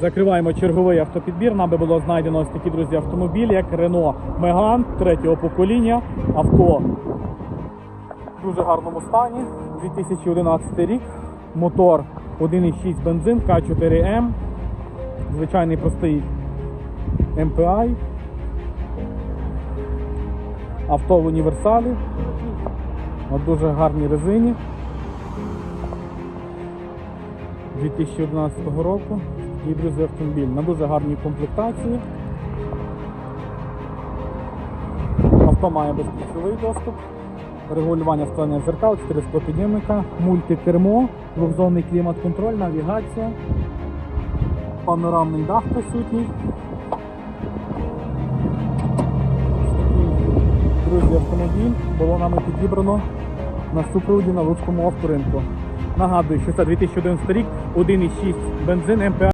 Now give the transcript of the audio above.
Закриваємо черговий автопідбір. Нам би було знайдено ось такі друзі автомобіль, як Renault Megane третього покоління. Авто в дуже гарному стані. 2011 рік. Мотор 1,6 бензин К4М. Звичайний простий MPI. Авто в універсалі. На дуже гарній резині. 2011 року. Друзі автомобіль на дуже гарній комплектації. Авто має безключовий доступ, регулювання склення зеркал, 4 склопідйомника, мультикермо, двохзонний клімат-контроль, навігація, панорамний дах присутній. Друзі, автомобіль було нами підібрано на супроводі на Луцькому авторинку. Нагадую, що це 2011 рік, 1,6 бензин МПА.